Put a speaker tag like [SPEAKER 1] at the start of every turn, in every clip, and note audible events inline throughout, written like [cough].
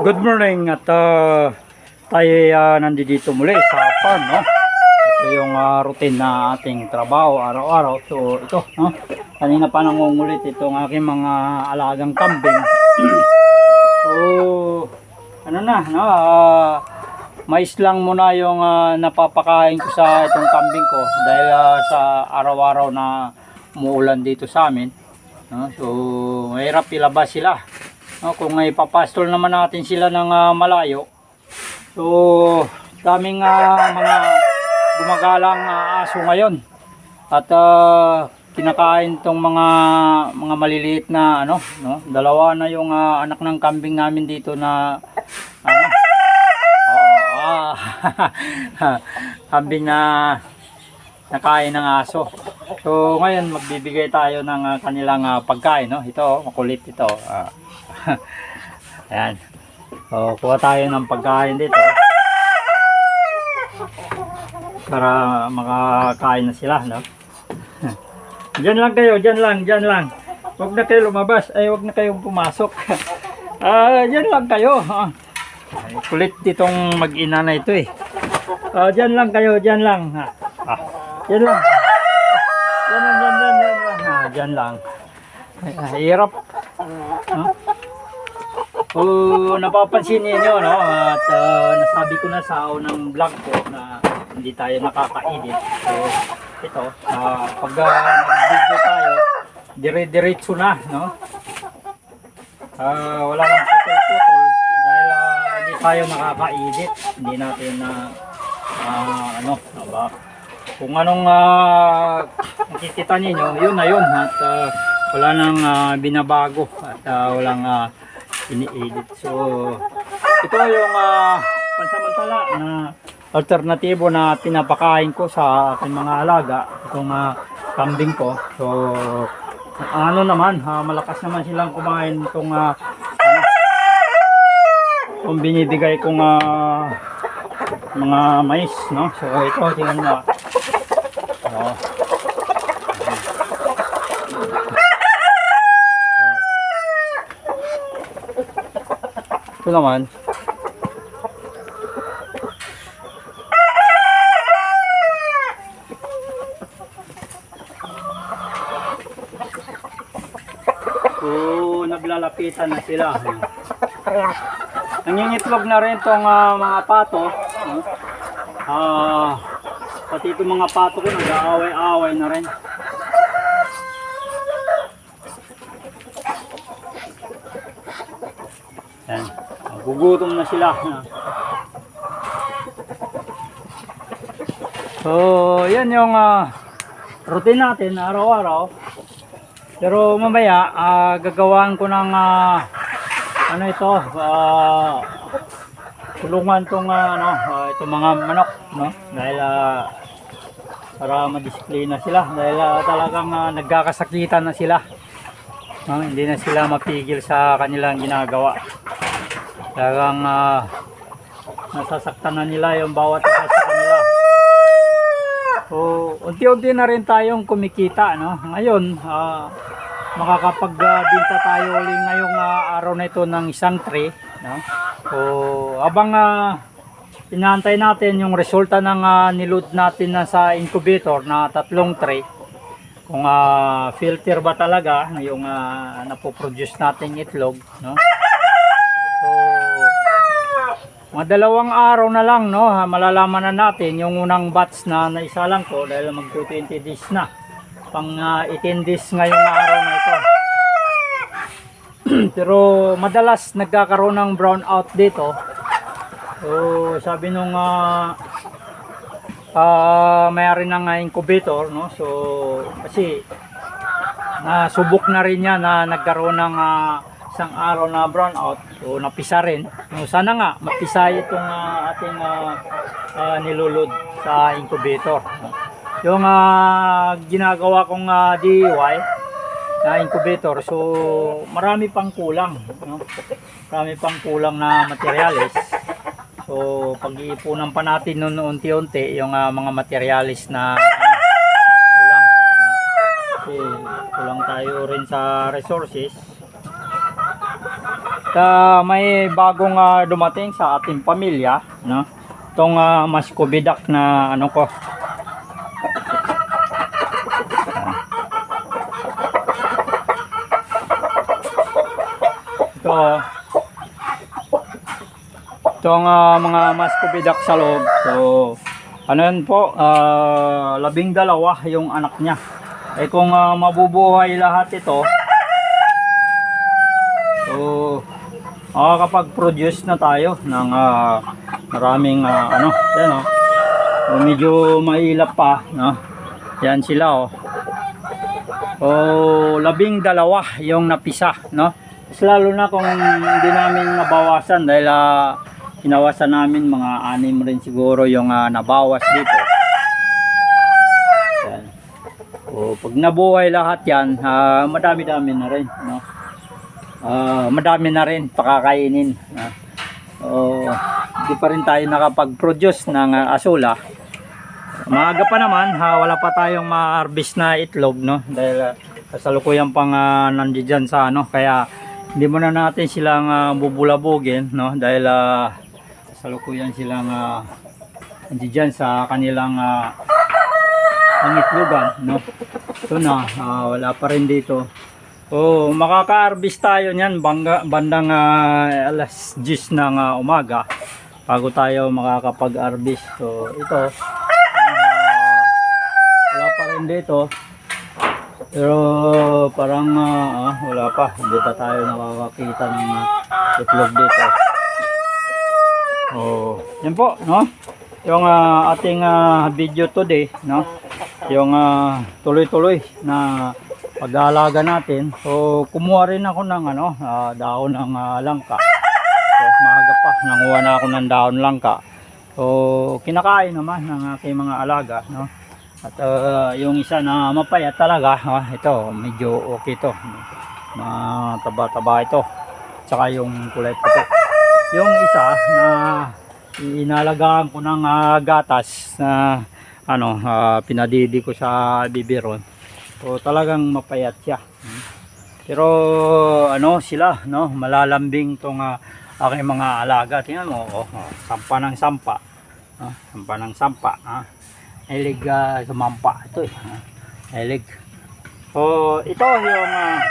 [SPEAKER 1] Good morning at uh, tayo uh, nandito muli sa farm no. Ito yung uh, routine na ating trabaho araw-araw. So ito no. Kanina pa nangungulit itong aking mga alagang kambing. [clears throat] so ano na no. Uh, mais lang muna yung uh, napapakain ko sa itong kambing ko dahil uh, sa araw-araw na umuulan dito sa amin. No? So mahirap ilabas sila. No, kung may papastol naman natin sila ng ah, malayo. So, daming ah, mga gumagalang ah, aso ngayon. At ah, kinakain tong mga mga maliliit na ano, no? Dalawa na yung ah, anak ng kambing namin dito na ano. Oo, ah, [laughs] kambing na nakain ng aso. So ngayon magbibigay tayo ng ah, kanilang ah, pagkain, no? Ito, oh, makulit ito. Ah, [laughs] Ayan. So, kuha tayo ng pagkain dito. Para makakain na sila, no? [laughs] Diyan lang kayo, diyan lang, diyan lang. Huwag na kayo lumabas, ay huwag na kayong pumasok. [laughs] Ah, diyan lang kayo. Ah. Ay, kulit ditong mag-ina na ito eh. Ah, diyan lang kayo, diyan lang. Ah, diyan lang. Diyan lang, diyan lang, diyan lang. Ah, diyan lang. Ay, ah, hirap. No? Kung napapansin niyo no, at ah, nasabi ko na sa unang vlog ko na hindi tayo nakakainit. So, ito, ah, pag uh, nag-video tayo, dire-diretso na, no? Ah, wala nang putol-putol dahil ah, hindi tayo nakakainit. Hindi natin na ah, ano, aba, kung anong ah, nakikita ninyo, yun na yun at ah, wala nang ah, binabago at ah, walang ah, ini-edit. So, ito yung ah, pansamantala na alternatibo na pinapakain ko sa aking mga alaga, itong ah, kambing ko. So, ano naman, ah, malakas naman silang kumain itong ah, ano, kung binibigay kong ah, mga mais, no? So, ito, tingnan mo. ah. Oh. Ito naman. So, naglalapitan na sila. Nangingitlog na rin tong ah, mga pato. Ah, pati itong mga pato ko nag-aaway-aaway na rin. Yan. Gugutom na sila. So, yan yung ah, routine natin araw-araw. Pero mamaya, ah, gagawin ko ng ah, ano ito, ah, tulungan tong ah, ano, ah, itong mga manok, no? Dahil ah, para madisiplina sila dahil ah, talagang ah, nagkakasakitan na sila. No? Hindi na sila mapigil sa kanilang ginagawa. Talagang ah, nasasaktan na nila yung bawat isa sa kanila. So, unti-unti na rin tayong kumikita, no? Ngayon, ah, makakapagbinta tayo uli ngayong ah, araw na ito ng isang tray, no? So, habang ah, inaantay natin yung resulta ng ah, niload natin na sa incubator na tatlong tray, kung ah, filter ba talaga yung uh, napoproduce nating itlog, no? Mga dalawang araw na lang, no, ha, malalaman na natin yung unang batch na naisalang ko dahil mag 20 days na. Pang ah, 18 days ngayong araw na ito. [clears throat] Pero madalas nagkakaroon ng brownout dito. So, sabi nung ah ah, may-ari ng ah, incubator, no? So, kasi nasubok na rin niya na nagkaroon ng ah, isang araw na brownout. So, napisa rin. No, sana nga, mapisa itong ah, ating ah, ah, nilulod sa incubator. no? Yung ah, ginagawa kong ah, DIY na incubator, so marami pang kulang. No? Marami pang kulang na materials. So, pag-iipunan pa natin nun unti-unti yung ah, mga materialis na ano, kulang. no? Kasi kulang tayo rin sa resources. Ta may bagong ah, dumating sa ating pamilya, no? Itong uh, mascovidac na ano ko. Ito. Itong ah, mga mascovidac sa loob. So, ano yan po, ah, labing dalawa yung anak niya. Eh kung ah, mabubuhay lahat ito, so, makakapag-produce na tayo ng ah, maraming ah, ano, yan oh. So, medyo mailap pa, no? Yan sila oh. Oh, labing dalawa yung napisa, no? Mas lalo na kung hindi namin nabawasan dahil ah, hinawasan namin mga anim rin siguro yung ah, nabawas dito. Yan. O, pag nabuhay lahat yan, ah, madami-dami na rin, no? Ah, madami na rin pakakainin. No? O, hindi pa rin tayo nakapag-produce ng ah, asula. Maaga pa naman, ha, wala pa tayong ma-harvest na itlog, no? Dahil uh, kasalukuyan pang uh, nandiyan sa ano, kaya hindi muna natin silang uh, bubulabugin, no? Dahil uh, kasalukuyan silang uh, nandiyan sa kanilang uh, pangitlogan, no? Ito na, ah, wala pa rin dito. Oh, makaka-harvest tayo niyan bangga, bandang ah, alas 10 ng ah, umaga bago tayo makakapag-harvest. So, ito ah, wala pa rin dito. Pero parang ah, wala pa, hindi pa tayo nakakakita ng ah, itlog dito. Oh, yan po, no? Yung ah, ating ah, video today, no? Yung tuloy-tuloy na pag-aalaga natin. So, kumuha rin ako ng ano, ah, dahon ng ah, langka. So, maaga pa, nanguha na ako ng dahon langka. So, kinakain naman ng aking mga alaga, no? At ah, yung isa na mapayat talaga, ah, ito, medyo okay to. Mataba-taba ito. Tsaka yung kulay puti. Yung isa na inalagaan ko ng ah, gatas na ano, ah, pinadidi ko sa biberon. So talagang mapayat siya. Pero ano sila, no, malalambing tong ah, aking mga alaga. Tingnan mo, oh, oh, sampa ng sampa. Ah, sampa ng sampa, ah. Hilig ah, sumampa ito eh. ah. Hilig. So ito yung ah,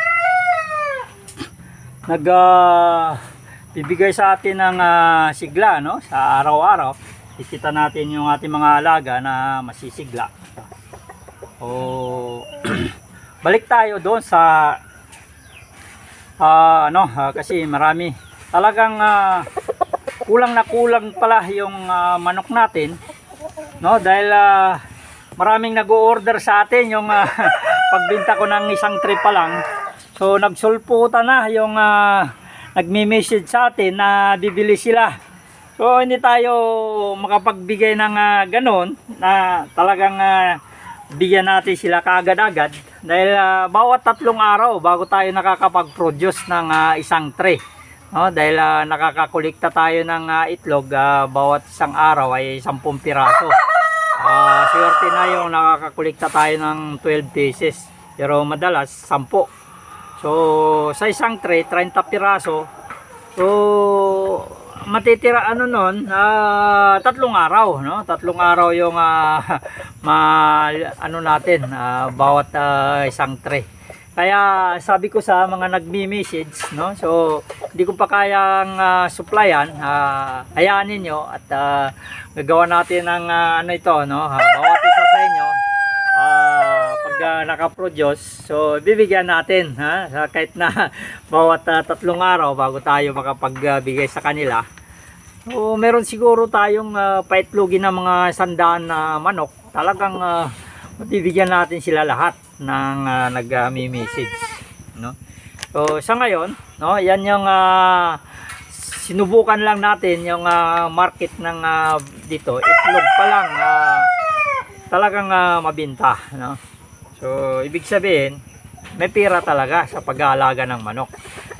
[SPEAKER 1] nag bibigay sa atin ng ah, sigla no sa araw-araw ikita natin yung ating mga alaga na masisigla o [clears throat] balik tayo doon sa ah, ano ah, kasi marami. Talagang ah, kulang na kulang pala yung ah, manok natin no? Dahil ah, maraming nag-order sa atin yung ah, [laughs] pagbenta ko ng isang tray pa lang. So nagsulputan na yung ah, nagme-message sa atin na bibili sila. So hindi tayo makapagbigay ng ah, ganon na talagang ah, bigyan natin sila kaagad-agad dahil ah, bawat tatlong araw bago tayo nakakapag-produce ng ah, isang tray no? dahil ah, nakakakolekta tayo ng ah, itlog ah, bawat isang araw ay 10 piraso. Ah, swerte na yung nakakakolekta tayo ng 12 pieces pero madalas 10 so sa isang tray 30 piraso. So matitira ano nun ah, tatlong araw no? Tatlong araw yung ah, [laughs] ma ano natin ah, bawat ah, isang tray. Kaya sabi ko sa mga nagmi-message no? So hindi ko pa kayang ah, supplyan ah, hayaan ninyo at ah, gagawa natin ng ah, ano ito no? Ah, bawat ah, pag ah, nakaproduce so bibigyan natin ha kahit na [laughs] bawat ah, tatlong araw bago tayo makapagbigay sa kanila So, meron siguro tayong uh, paitlogin ng mga sandaan na manok. Talagang uh, natin sila lahat ng uh, nag-message, no? So, sa ngayon, no, yan yung ah, sinubukan lang natin yung ah, market ng ah, dito. Itlog pa lang ah, talagang ah, mabinta, no? So, ibig sabihin, may pira talaga sa pag-aalaga ng manok.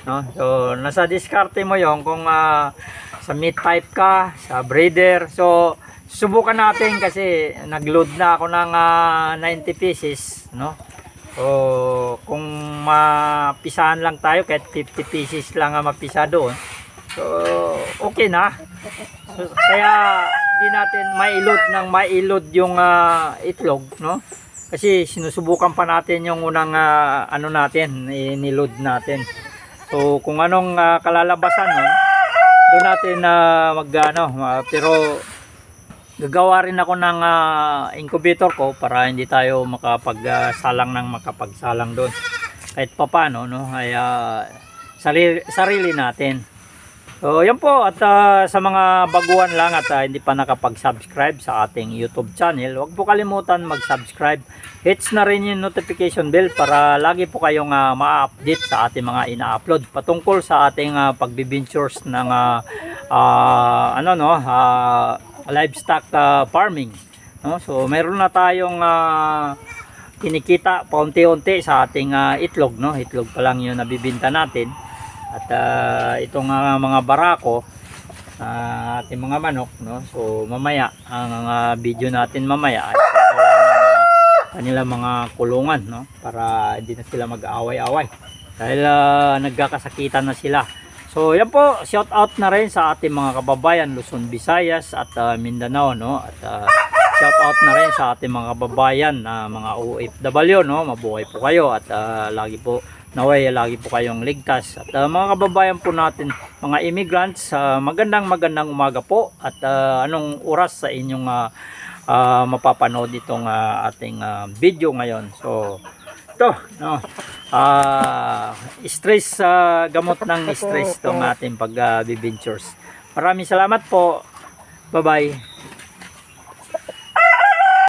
[SPEAKER 1] No? So, nasa diskarte mo yon kung ah, sa meat type ka, sa breeder. So, subukan natin kasi nag-load na ako ng ah, 90 pieces, no? So, kung mapisahan lang tayo, kahit 50 pieces lang ang mapisa doon, so, okay na. So, kaya, hindi natin mailod ng mailod yung ah, itlog, no? Kasi sinusubukan pa natin yung unang ah, ano natin, inilod natin. So, kung anong ah, kalalabasan nun, doon natin na mag ah, pero gagawa rin ako ng ah, incubator ko para hindi tayo makapagsalang ng makapagsalang doon. Kahit papano, no, ay ah, sarili, sarili natin. So, yan po at ah, sa mga baguhan lang at ah, hindi pa nakapag-subscribe sa ating YouTube channel, huwag po kalimutan mag-subscribe. Hits na rin yung notification bell para lagi po kayong ah, ma-update sa ating mga ina-upload patungkol sa ating uh, pagbibintures ng ah, ah, ano no, ah, livestock ah, farming. No? So, meron na tayong ah, kinikita paunti-unti sa ating ah, itlog, no? Itlog pa lang yung nabibinta natin. At ah, itong ah, mga barako ah, ating mga manok, no? So, mamaya ang ah, video natin mamaya ay kanilang mga kulungan, no? Para hindi na sila mag-aaway-away. Dahil ah, nagkakasakitan na sila. So, yan po, shout out na rin sa ating mga kababayan Luzon, Visayas at ah, Mindanao, no? At ah, shout out na rin sa ating mga kababayan na mga OFW, no? Mabuhay po kayo at ah, lagi po naway lagi po kayong ligtas. At ah, mga kababayan po natin, mga immigrants, ah, magandang magandang umaga po at ah, anong oras sa inyong ah, ah, mapapanood itong ah, ating ah, video ngayon. So, ito, no. Ah, stress ah, gamot ng stress tong ating pag bibintures. Maraming salamat po. Bye-bye.